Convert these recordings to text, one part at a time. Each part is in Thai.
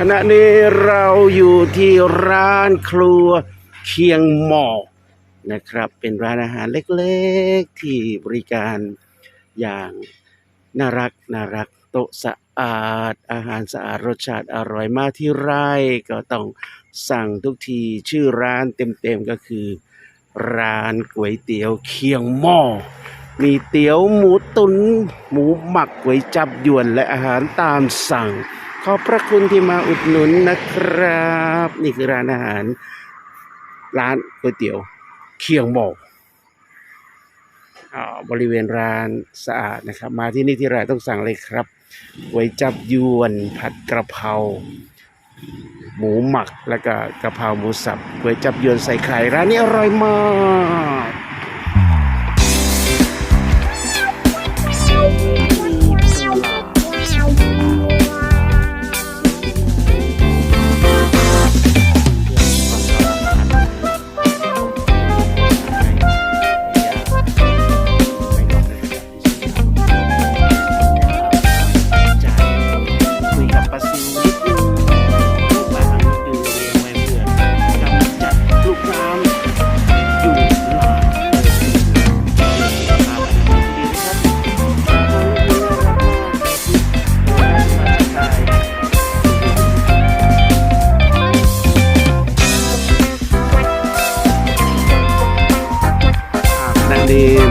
ขณะนี้เราอยู่ที่ร้านครัวเคียงหมอนะครับ เป็นร้านอาหารเล็กๆ ที่บริการอย่างน่ารักน่ารักโต๊ะสะอาด อาหารสะอาดรสชาติอร่อยมากที่ไร่ก็ต้องสั่งทุกทีชื่อร้านเต็มๆก็คือ ร้านก๋วยเตี๋ยวเคียงหม้อมีเตี๋ยวหมูตุน หมูหมักก๋วยจับยวนและอาหารตามสั่ง อบพระคุณที่มาอุดหนุนนะครับ นี่คือร้านอาหาร ร้านก๋วยเตี๋ยว เคียงหม้ออ่าบริเวณร้านสะอาดนะครับ มาที่นี่ที่ไรต้องสั่งเลยครับก๋วยจับยวนผัดกระเพราหมูหมักแล้วก็กระเพราหมูสับก๋วยจับยวนใส่ไข่ร้านนี้อร่อยมาก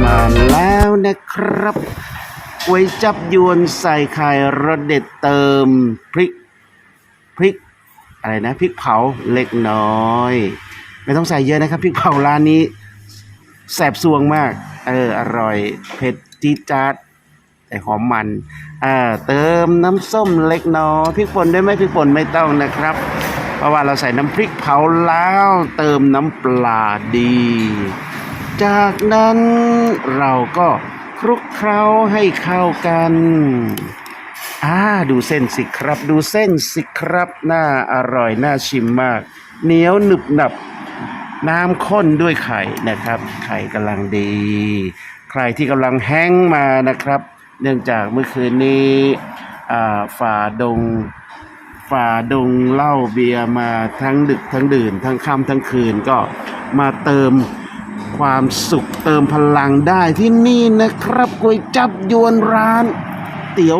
มาแล้วนะครับก๋วยจับยวนใส่ไข่รสเด็ดเติมพริกพริกอะไรนะพริกเผาเล็กน้อย ไม่ต้องใส่เยอะนะครับพริกเผาร้านนี้แสบซวงมาก เอออร่อยเผ็ดจี๊ดจ๊าดแต่หอมมันอ่าเติมน้ำส้มเล็กน้อยพริกป่นได้ไหมพริกป่นไม่ต้องนะครับ เพราะว่าเราใส่น้ำพริกเผาแล้ว เติมน้ำปลาดี จากนั้นเราก็คลุกเคล้าให้เข้ากันอ่าดูเส้นสิครับ ดูเส้นสิครับน่าอร่อยน่าชิมมาก เหนียวหนึบหนับ น้ำข้นด้วยไข่นะครับ ไข่กำลังดี ใครที่กำลังแห้งมานะครับ เนื่องจากเมื่อคืนนี้อ่าฝ่าดงฝ่าดงเหล้าเบียร์มาทั้งดึกทั้งดื่น ทั้งค่ำทั้งคืนก็มาเติม ความสุขเติมพลังได้ที่นี่นะครับก๋วยจับยวนร้าน เตี๋ยว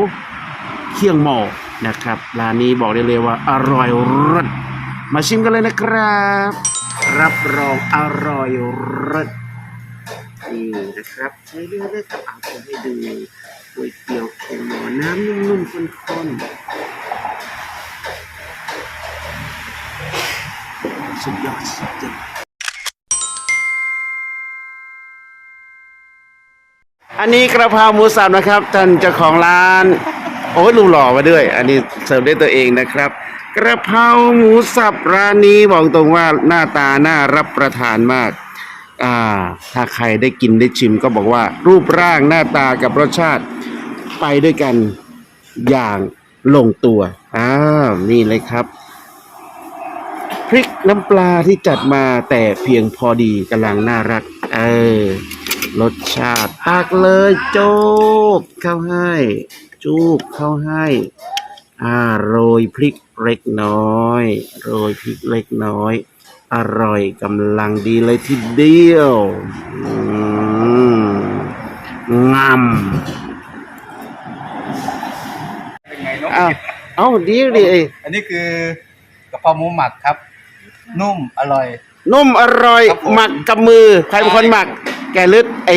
เคียงหมอนะครับร้านนี้บอกได้เลยว่าอร่อยรสมาชิมกันเลยนะครับ รับรองอร่อยรสนี่นะครับใช้เรื่องได้ครับเอาผมให้ดูก๋วยเตี๋ยวเคียงหมอน้ำนุ่มๆข้นๆสุดยอดสุดยอด อันนี้กระเพราหมูสับนะครับท่านเจ้าของร้าน โอ้ยลุงหล่อมาด้วย อันนี้เสิร์ฟด้วยตัวเองนะครับ กระเพราหมูสับร้านนี้บอกตรงว่าหน้าตาน่ารับประทานมากอ่าถ้าใครได้กินได้ชิมก็บอกว่า รูปร่างหน้าตากับรสชาติไปด้วยกันอย่างลงตัวอ้าวนี่เลยครับ พริกน้ำปลาที่จัดมาแต่เพียงพอดีกำลังน่ารัก เออ รสชาติตักเลยโจ๊กเข้าให้จูบเข้าให้อ่าโรยพริกเล็กน้อย โรยพริกเล็กน้อย อร่อยกำลังดีเลยทีเดียวอืมงามเป็นไงน้องอ้าวเอ้าดีดีเอ้ยอันนี้คือกะเพราหมูหมักครับ นุ่มอร่อย นุ่มอร่อย ครับผม หมักกับมือ ใครเป็นคนหมัก แกลึกไอ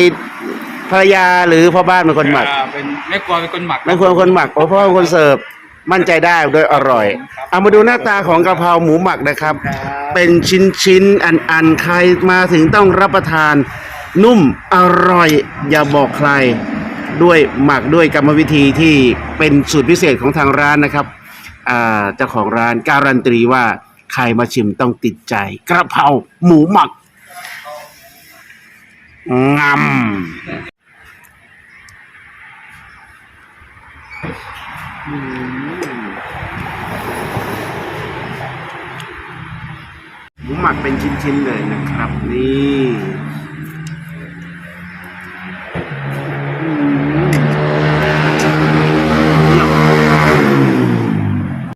ภรรยาหรือพ่อบ้านเป็นคนหมักอ่าเป็นแม่ครัวเป็นคนหมักไม่ควรคนหมักเพราะพ่อเป็นคนเสิร์ฟมั่นใจได้โดยอร่อยครับเอามาดูหน้าตาของกะเพราหมูหมักนะครับ เป็นชิ้นชิ้นๆอันอันๆใครมาถึงต้องรับประทาน นุ่มอร่อย อย่าบอกใคร ด้วยหมักด้วยกรรมวิธีที่เป็นสูตรพิเศษของทางร้านนะครับอ่าเจ้าของร้านการันตีว่าใครมาชิมต้องติดใจกระเพราหมูหมัก งำหมูหมักเป็นชิ้นๆเลยนะครับ นี่